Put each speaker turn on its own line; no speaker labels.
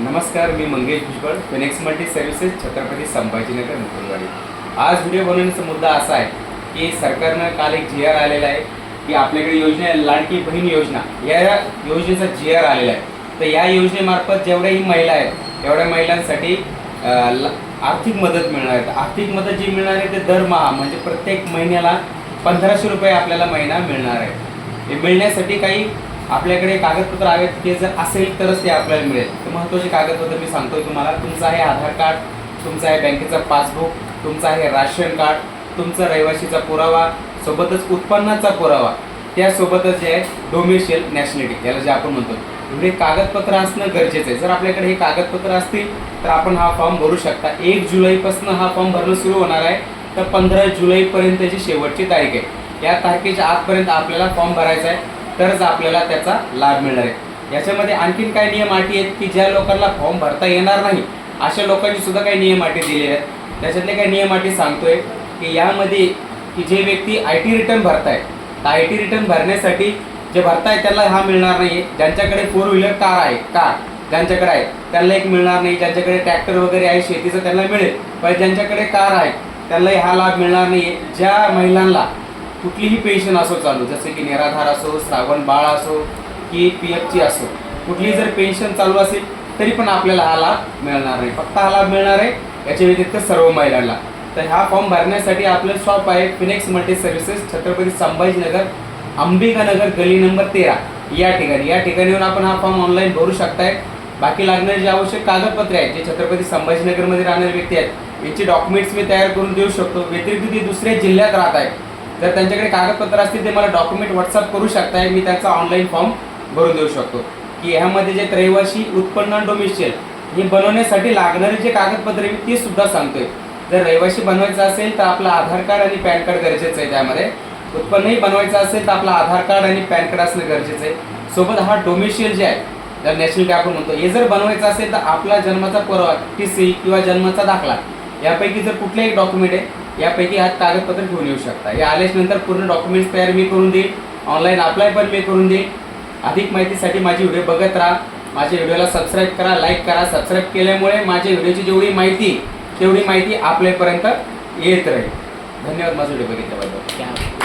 नमस्कार मी Mangesh Bhujbal Finex Multi Services Chhatrapati Sambhajinagar Mukundwadi. आज video बनवण्याचा मुद्दा असा आहे की सरकारनं काल एक जी आर आलेला आहे की आपल्याकडे योजना आहे लाडकी बहीण योजना. या योजनेचा जी आर आलेला आहे. तर या योजनेमार्फत जेवढ्याही महिला आहेत तेवढ्या महिलांसाठी ल- आर्थिक मदत मिळणार आहे. आर्थिक मदत जी मिळणार आहे ते दरमहा म्हणजे प्रत्येक महिन्याला पंधराशे रुपये आपल्याला महिना मिळणार आहे. हे मिळण्यासाठी काही आपल्याकडे कागदपत्र आहेत ते जर असेल तरच ते आपल्याला मिळेल. तर महत्त्वाचे कागदपत्र मी सांगतोय तुम्हाला. तुमचं आहे आधार कार्ड तुमचं आहे बँकेचं पासबुक तुमचं आहे राशन कार्ड तुमचा रहिवाशीचा पुरावा सोबतच उत्पन्नाचा पुरावा. त्यासोबतच जे आहे डोमेशियल नॅशनॅलिटी याला जे आपण म्हणतो. एवढे कागदपत्र असणं गरजेचं आहे. जर आपल्याकडे हे कागदपत्र असतील तर आपण हा फॉर्म भरू शकता. एक जुलैपासून हा फॉर्म भरणं सुरू होणार आहे. तर पंधरा जुलैपर्यंतची शेवटची तारीख आहे. या तारखेच्या आतपर्यंत आपल्याला फॉर्म भरायचा आहे. तरच आपल्याला त्याचा लाभ मिळणार आहे. याच्यामध्ये आणखीन काही नियम अटी आहेत की ज्या लोकांना फॉर्म भरता येणार नाही अशा लोकांची सुद्धा काही नियम अटी दिलेले आहेत. त्याच्यातले काही नियम अटी सांगतोय की यामध्ये की जे व्यक्ती आय टी रिटर्न भरताय तर आय टी रिटर्न भरण्यासाठी जे भरताय त्याला हा मिळणार नाही ज्यांच्याकडे फोर व्हीलर कार आहे कार ज्यांच्याकडे आहे त्यांना एक मिळणार नाही. ज्यांच्याकडे ट्रॅक्टर वगैरे आहे शेतीचं त्यांना मिळेल. पण ज्यांच्याकडे कार आहे त्यांना हा लाभ मिळणार नाही ज्या महिलांना कुठलीही पेन्शन असो चालू जसे की निराधार असो श्रावण बाळ असो की पी एफची असो कुठलीही जर पेन्शन चालू असेल तरी पण आपल्याला हा लाभ मिळणार नाही. फक्त हा लाभ मिळणार आहे याच्या व्यतिरिक्त सर्व महिलांना. तर हा फॉर्म भरण्यासाठी आपलं शॉप आहे Finex Multi Services Chhatrapati Sambhajinagar Ambikanagar गली नंबर तेरा. या ठिकाणी या ठिकाणीवर आपण हा फॉर्म ऑनलाईन भरू शकताय. बाकी लागणारे जे आवश्यक कागदपत्रे आहेत जे छत्रपती संभाजीनगरमध्ये राहणारे व्यक्ती आहेत यांची डॉक्युमेंट्स मी तयार करून देऊ शकतो. व्यतिरिक्त ते दुसऱ्या जिल्ह्यात राहत आहेत. जर त्यांच्याकडे कागदपत्र असतील ते मला डॉक्युमेंट व्हॉट्सअप करू शकताय. मी त्याचा ऑनलाईन फॉर्म भरून देऊ शकतो. की ह्यामध्ये जे रहिवाशी उत्पन्न डोमिशियल हे बनवण्यासाठी लागणारे जे कागदपत्रे आहेत, ते सुद्धा सांगतोय. जर रहिवाशी बनवायचं असेल तर आपलं आधार कार्ड आणि पॅन कार्ड गरजेचं आहे त्यामध्ये. उत्पन्नही बनवायचं असेल तर आपलं आधार कार्ड आणि पॅन कार्ड असणं गरजेचं आहे. सोबत हा डोमिशियल जे आहे जर नॅशनल आपण म्हणतो. हे जर बनवायचं असेल तर आपला जन्माचा पुरावा टी सी किंवा जन्माचा दाखला यापैकी जर कुठलाही डॉक्युमेंट आहे यापैकी हा कागदपत्र घेऊन येऊ शकता. या आल्याच्यानंतर पूर्ण डॉक्युमेंट्स तयार मी करून देईल ऑनलाईन अप्लाय पण मी करून देईल अधिक माहितीसाठी माझी व्हिडिओ बघत राहा. माझ्या व्हिडिओला सबस्क्राईब करा लाईक करा. सबस्क्राईब केल्यामुळे माझ्या व्हिडिओची जेवढी माहिती तेवढी माहिती आपल्यापर्यंत येत राहील. धन्यवाद. माझं व्हिडिओ बघितल्याबद्दल.